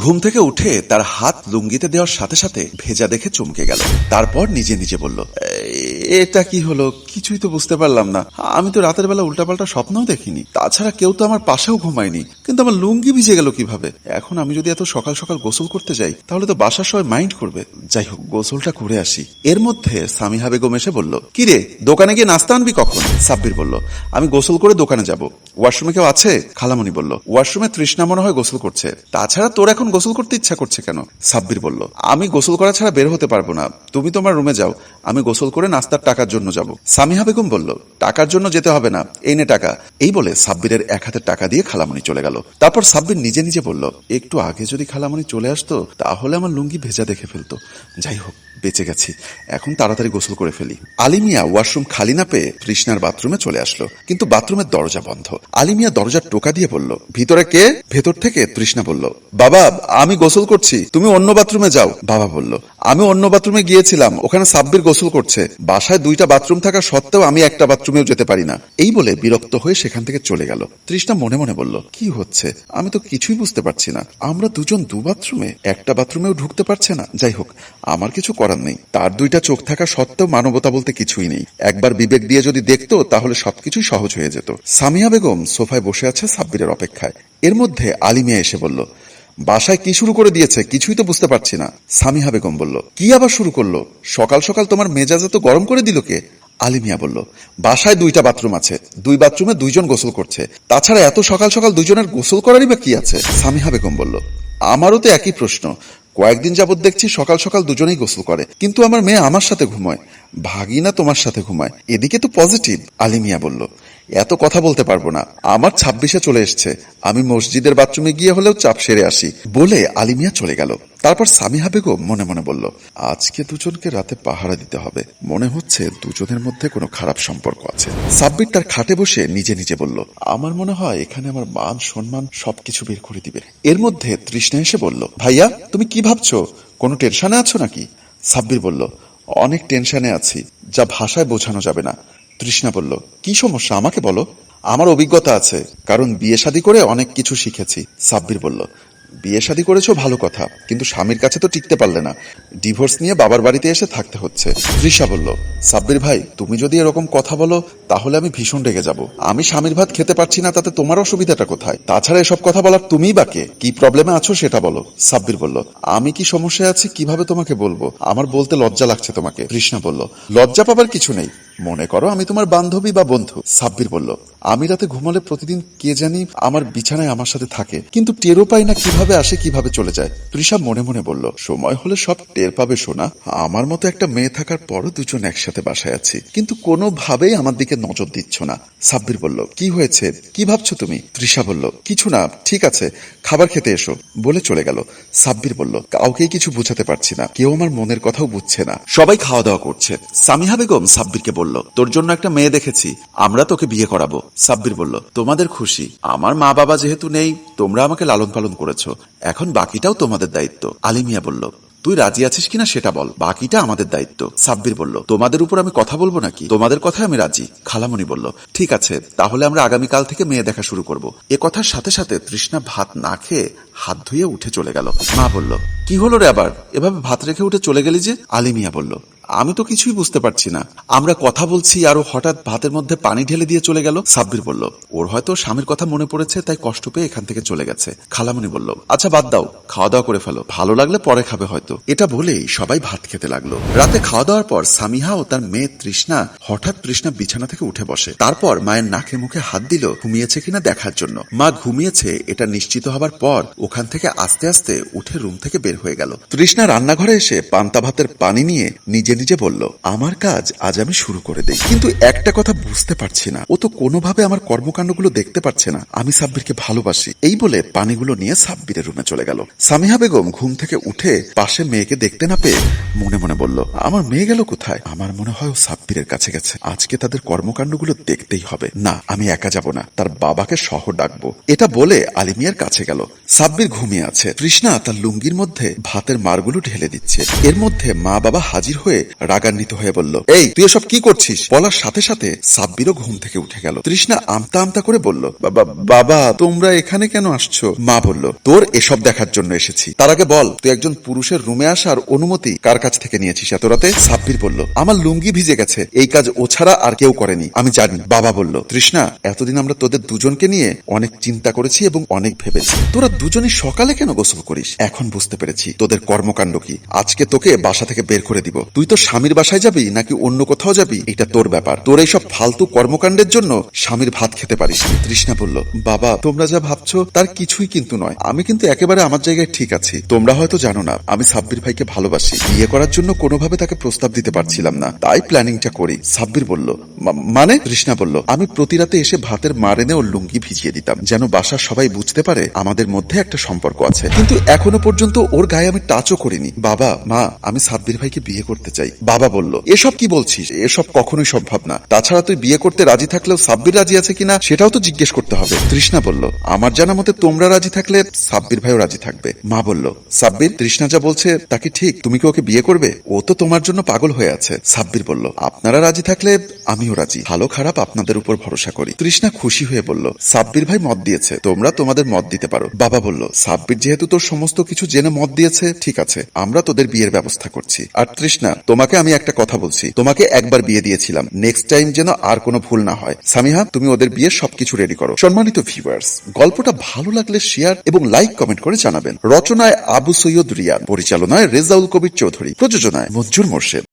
ঘুম থেকে উঠে তার হাত লুঙ্গিতে দেওয়ার সাথে সাথে ভেজা দেখে চমকে গেল। তারপর নিজে নিজে বলল, "এ- এটা কি হলো? কিছুই তো বুঝতে পারলাম না। আমি তো রাতের বেলা উল্টাপাল্টা স্বপ্নও দেখিনি। তাছাড়া কেউ তো আমার পাশেও ঘুমায়নি। কিন্তু আমার লুঙ্গি ভিজে গেল কীভাবে? এখন আমি যদি এত সকাল সকাল গোসল করতে যাই, তাহলে তো বাসার সবাই মাইন্ড করবে। যাই হোক, গোসলটা করে আসি। এর মধ্যে সামিহা বেগম এসে বলল কি রে দোকানে গিয়ে নাস্তা আনবি কখন? সাব্বির বলল, আমি গোসল করে দোকানে যাব। ওয়াশরুমে কেউ আছে? খালামণি বলল, ওয়াশরুমে তৃষ্ণা মনে হয় গোসল করছে। তাছাড়া তোর এখন গোসল করতে ইচ্ছা করছে কেন? সাব্বির বলল, আমি গোসল করা ছাড়া বের হতে পারব না। তুমি তোমার রুমে যাও। আমি গোসল করে নাস্তার টাকার জন্য যাব। সামিহা বেগম বলল, টাকার জন্য যেতে হবে না। এই নে টাকা। এই বলে সাব্বিরের এক হাতের টাকা দিয়ে খালামণি চলে গেল। তারপর সাব্বির নিজে নিজে বলল, একটু আগে যদি খালামণি চলে আসতো, তাহলে আমার লুঙ্গি ভেজা দেখে ফেলতো। যাই হোক, বেঁচে গেছি। এখন তাড়াতাড়ি গোসল করে ফেলি। আলিমিয়া ওয়াশরুম খালি না পেয়ে তৃষ্ণার বাথরুমে চলে আসলো। কিন্তু বাথরুমের দরজা বন্ধ। আলিমিয়া দরজার টোকা দিয়ে বলল, ভিতরে কে? ভেতর থেকে তৃষ্ণা বলল, বাবা, আমি গোসল করছি, তুমি অন্য বাথরুমে যাও। বাবা বলল আমি অন্য বাথরুমে গিয়েছিলাম, ওখানে সাব্বির গোসল করছে। বাসায় দুইটা বাথরুম থাকা সত্ত্বেও আমি একটা বাথরুমেও যেতে পারি না। এই বলে বিরক্ত হয়ে সেখান থেকে চলে গেল। তৃষ্ণা মনে মনে বলল, কি হচ্ছে? আমি তো কিছুই বুঝতে পারছি না। আমরা দুজন দু বাথরুমে, একটা বাথরুমেও ঢুকতে পারছে না। যাই হোক, আমার কিছু করার নেই। তার দুইটা চোখ থাকা সত্ত্বেও মানবতা বলতে কিছুই নেই। একবার বিবেক দিয়ে যদি দেখতো, তাহলে সবকিছুই সহজ হয়ে যেত। সামিয়া বেগম সোফায় বসে আছে সাব্বিরের অপেক্ষায়। এর মধ্যে আলিমিয়া এসে বলল বাসায় কি শুরু করে দিয়েছে কিছুই তো বুঝতে পারছি না। সামিহা বেগম বলল, কি আবার শুরু করল? সকাল সকাল তোমার মেজাজ তো গরম করে দিল কে? আলিমিয়া বলল, বাসায় দুইটা বাথরুম আছে। দুই বাথরুমে দুইজন গোসল করছে। তাছাড়া এত সকাল সকাল দুইজনের গোসল করারই বা কি আছে? সামিহা বেগম বলল, আমারও তো একই প্রশ্ন। কয়েকদিন যাবৎ দেখছি সকাল সকাল দুজনেই গোসল করে। কিন্তু আমার মেয়ে আমার সাথে ঘুমায়। ভাগিনা তোমার সাথে ঘুমায়। এদিকে তো পজিটিভ, আলিমিয়া বলল এত কথা বলতে পারব না। আমার ছাব্বিশে চলে এসছে। আমি মসজিদের বাথরুমে গিয়ে হলেও চাপ সেরে আসি বলে আলিমিয়া চলে গেল। তারপর সামিহা বেগম মনে মনে বলল, আজকে দুজনকে রাতে পাহারা দিতে হবে। মনে হচ্ছে দুজনের মধ্যে কোনো খারাপ সম্পর্ক আছে। সাব্বির তার খাটে বসে নিজে নিজে বলল, আমার মনে হয় এখানে আমার মান, সম্মান সবকিছু বের করে দিবে। এর মধ্যে তৃষ্ণা এসে বলল, ভাইয়া, তুমি কি ভাবছ? কোনো টেনশনে আছো নাকি? সাব্বির বলল, অনেক টেনশনে আছি, যা ভাষায় বোঝানো যাবে না। তৃষ্ণা বলল, কি সমস্যা? আমাকে বলো। আমার অভিজ্ঞতা আছে, কারণ বিয়ে শাদী করে অনেক কিছু শিখেছি, সাব্বির বলল। বিয়ে শাদী করেছ ভালো কথা, কিন্তু স্বামীর কাছে তো টিকতে পারলে না। ডিভোর্স নিয়ে বাবার বাড়িতে এসে থাকতে হচ্ছে। তৃষা বলল, সাব্বির ভাই, তুমি যদি এরকম কথা বলো তাহলে আমি ভীষণ রেগে যাব। আমি স্বামীর ভাত খেতে পারছি না, তাতে তোমার অসুবিধাটা কোথায়? তাছাড়া এসব কথা বলার তুমিই বা কে? কি প্রবলেমে আছো সেটা বলো, সাব্বির বলল। আমি কি সমস্যায় আছি, কীভাবে তোমাকে বলব? আমার বলতে লজ্জা লাগছে তোমাকে, কৃষ্ণা বলল। লজ্জা পাবার কিছু নেই। মনে করো আমি তোমার বান্ধবী বা বন্ধু, সাব্বির বলল। আমি রাতে ঘুমালে প্রতিদিন কে জানি আমার বিছানায় আমার সাথে থাকে, কিন্তু টেরও পাই না কীভাবে আসে, কীভাবে চলে যায়। তৃষা মনে মনে বলল, সময় হলে সব টের পাবে সোনা। আমার মতো একটা মেয়ে থাকার পরও দুজন একসাথে বাসায় আছি, কিন্তু কোনোভাবেই আমার দিকে নজর দিচ্ছ না। সাব্বির বলল, কি হয়েছে? কি ভাবছ তুমি? তৃষা বলল, কিছু না, ঠিক আছে, খাবার খেতে এসো। বলে চলে গেল। সাব্বির বলল, কাউকেই কিছু বুঝাতে পারছি না, কেউ আমার মনের কথাও বুঝছে না। সবাই খাওয়া দাওয়া করছে। সামিহা বেগম সাব্বিরকে বলল, তোর জন্য একটা মেয়ে দেখেছি, আমরা তোকে বিয়ে করাবো। সাব্বির বলল, তোমাদের খুশি, আমার মা বাবা যেহেতু নেই, তোমরা আমাকে লালন পালন করেছ, এখন বাকিটাও তোমাদের দায়িত্ব। আলিমিয়া বলল তুই রাজি আছিস কিনা সেটা বল। বাকিটা আমাদের দায়িত্ব। সাব্বির বলল, তোমাদের উপর আমি কথা বলব নাকি? তোমাদের কথায় আমি রাজি। খালামণি বলল, ঠিক আছে, তাহলে আমরা আগামীকাল থেকে মেয়ে দেখা শুরু করব। এ কথার সাথে সাথে তৃষ্ণা ভাত না খেয়ে হাত ধুয়ে উঠে চলে গেল। মা বলল, কি হলো রে আবার? এভাবে ভাত রেখে উঠে চলে গেলি যে? আলিমিয়া বলল আমি তো কিছুই বুঝতে পারছি না। আমরা কথা বলছি আরও হঠাৎ ভাতের মধ্যে পানি ঢেলে দিয়ে চলে গেল, সাব্বির বলল। ওর হয়তো স্বামীর কথা মনে পড়েছে, তাই কষ্ট পেয়ে এখান থেকে চলে গেছে। খালামণি বলল আচ্ছা বাদ দাও খাওয়া দাওয়া করে ফেলো। ভালো লাগলে পরে খাবে হয়তো। এটা বলেই সবাই ভাত খেতে লাগল। রাতে খাওয়া দাওয়ার পর সামিহা ও তার মেয়ে তৃষ্ণা হঠাৎ তৃষ্ণা বিছানা থেকে উঠে বসে। তারপর মায়ের নাকে মুখে হাত দিল ঘুমিয়েছে কিনা দেখার জন্য। মা ঘুমিয়েছে, এটা নিশ্চিত হবার পর ওখান থেকে আস্তে আস্তে উঠে রুম থেকে বের হয়ে গেল। তৃষ্ণা রান্নাঘরে এসে পান্তা ভাতের পানি নিয়ে নিজে নিজে বলল, আমার কাজ আজ আমি শুরু করে দেই। কিন্তু একটা কথা বুঝতে পারছি না। ও তো কোনোভাবে আমার কর্মকাণ্ডগুলো দেখতে পারছে না। আমি সাব্বিরকে ভালোবাসি। এই বলে পানিগুলো নিয়ে সাব্বিরের রুমে চলে গেল। সামিহা বেগম ঘুম থেকে উঠে পাশে মেয়েকে দেখতে না পেয়ে মনে মনে বলল, আমার মেয়ে গেল কোথায়? আমার মনে হয় ও সাব্বিরের কাছে গেছে। আজকে তাদের কর্মকাণ্ডগুলো দেখতেই হবে। না, আমি একা যাব না। তার বাবাকে সহ ডাকবো। এটা বলে আলিমিয়ার কাছে গেল। সাব্বির ঘুমিয়ে আছে। তৃষ্ণা তার লুঙ্গির মধ্যে ভাতের মারগুলো ঢেলে দিচ্ছে। এর মধ্যে মা বাবা হাজির হয়ে রাগান্বিত হয়ে বলল, এই, তুই এসব কি করছিস? বলার সাথে সাথে সাব্বিরও ঘুম থেকে উঠে গেল। তৃষ্ণা আমতা আমতা করে বলল, "বাবা তোমরা এখানে কেন আসছো? মা বলল, তোর এসব দেখার জন্য এসেছি। তার আগে বল, তুই একজন পুরুষের রুমে আসার অনুমতি কার কাছ থেকে নিয়েছিস এত রাতে? সাব্বির বলল, আমার লুঙ্গি ভিজে গেছে, এই কাজ ও ছাড়া আর কেউ করেনি, আমি জানি। বাবা বলল, তৃষ্ণা, এতদিন আমরা তোদের দুজনকে নিয়ে অনেক চিন্তা করেছি এবং অনেক ভেবেছি। তোরা দুজনই সকালে কেন গোসল করিস? এখন বুঝতে পেরেছি তোদের কর্মকাণ্ড কি। আজকে তোকে বাসা থেকে বের করে দিব। তুই তো স্বামীর বাসায় যাবি নাকি অন্য কোথাও যাবি? এটা তোর ব্যাপার। তোর এইসব ফালতু কর্মকাণ্ডের জন্য স্বামীর ভাত খেতে পারিস। তৃষ্ণা বলল, বাবা, তোমরা যা ভাবছ তার কিছুই কিন্তু নয়। আমি কিন্তু একেবারে আমার জায়গায় ঠিক আছি। তোমরা হয়তো জানো না, আমি সাব্বির ভাইকে ভালোবাসি। বিয়ে করার জন্য কোনোভাবে তাকে প্রস্তাব দিতে পারছিলাম না। তাই প্ল্যানিংটা করি। সাব্বির বলল মানে? তৃষ্ণা বলল, আমি প্রতি রাতে এসে ভাতের মার এনে ওর লুঙ্গি ভিজিয়ে দিতাম, যেন বাসার সবাই বুঝতে পারে আমাদের মধ্যে একটা সম্পর্ক আছে। কিন্তু এখনও পর্যন্ত ওর গায়ে আমি টাচও করিনি। বাবা, মা, আমি সাব্বির ভাইকে বিয়ে করতে চাই বাবা বলল, এসব কি বলছিস? এসব কখনোই সম্ভব না। তাছাড়া তুই বিয়ে করতে রাজি থাকলেও সাব্বির রাজি আছে কিনা সেটাও তো জিজ্ঞেস করতে হবে। তৃষ্ণা বলল, আমার জানা মতে তোমরা রাজি থাকলে সাব্বির ভাইও রাজি থাকবে। মা বলল, সাব্বির, তৃষ্ণা যা বলছে তা কি ঠিক? তুমি কি ওকে বিয়ে করবে? ও তো তোমার জন্য পাগল হয়ে আছে। সাব্বির বলল, আপনারা রাজি থাকলে আমিও রাজি। ভালো খারাপ আপনাদের উপর ভরসা করি। তৃষ্ণা খুশি হয়ে বলল, সাব্বির ভাই মত দিয়েছে। তোমরা তোমাদের মত দিতে পারো। বাবা বলল, সাব্বির যেহেতু তোর সমস্ত কিছু জেনে মত দিয়েছে, ঠিক আছে। আমরা তোদের বিয়ের ব্যবস্থা করছি। আর তৃষ্ণা তোমাকে আমি একটা কথা বলছি। তোমাকে একবার বিয়ে দিয়েছিলাম। নেক্সট টাইম যেন আর কোনো ভুল না হয়। সামিহা, তুমি ওদের বিয়ের সবকিছু রেডি করো। সম্মানিত ভিউয়ার্স গল্পটা ভালো লাগলে শেয়ার এবং লাইক কমেন্ট করে জানাবেন। রচনায় আবু সৈয়দ রিয়ান পরিচালনায় রেজাউল কবির চৌধুরী, প্রযোজনায় মঞ্জুর মোর্শেদ।